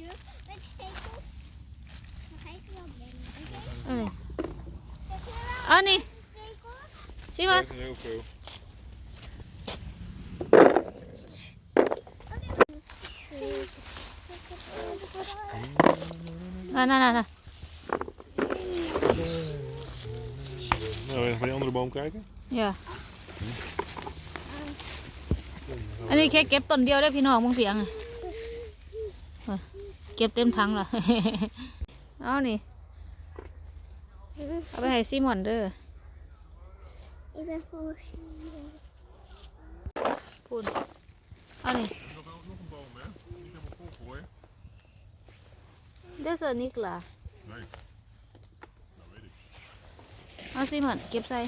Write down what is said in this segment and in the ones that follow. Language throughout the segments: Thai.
you. Let's take off. Mag ik wel binnen, oké? เออ Zeg je wel? เอานี่ Take off. ชิมัน Dat is heel veel. นั่นนั่นนั่น Nou, even naar die andere boom kijken. เดี๋ยวอันนี้แค่เก็บต้นเดียวได้อพี่น้องมึงเสียงอะเออเเก็บเต็มทั้งละเอานี่ เอาไปให้ซีมอนเด้อปูนเอานี่เดี๋ยวเสนิกล่ะเอาซีมอนเก็บใส่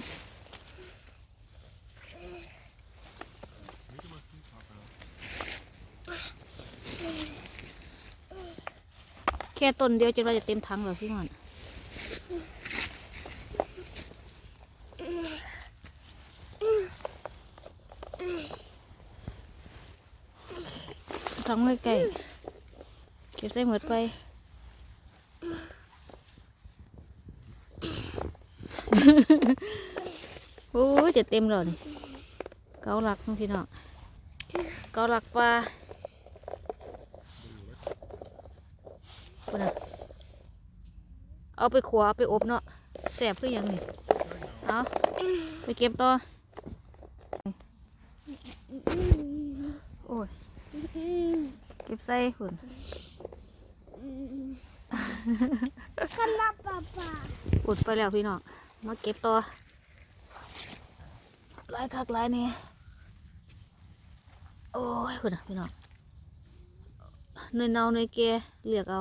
ค่ต้นเดียวจนเราจะเต็มถังแล้วซีมอนถังไว้ใกล้เก็บใส่หมดไปโอ้จะเต็มแล้วนี่เกาหลักพี่น้องเกาหลักปลา พุ่นน่ะเอาไปขัวเอาไปอบเนาะแสบคือหยังนี่เอาไปเก็บต่อโอ้ยเก็บใส่หุ่น Kom maar, papa. อุดไปแล้วพี่น้องมาเก็บต่อหลายคักหลายเนี่ยโอ้ยคุณน่ะพี่น้องเนยเนาเนยแก่เรียกเอา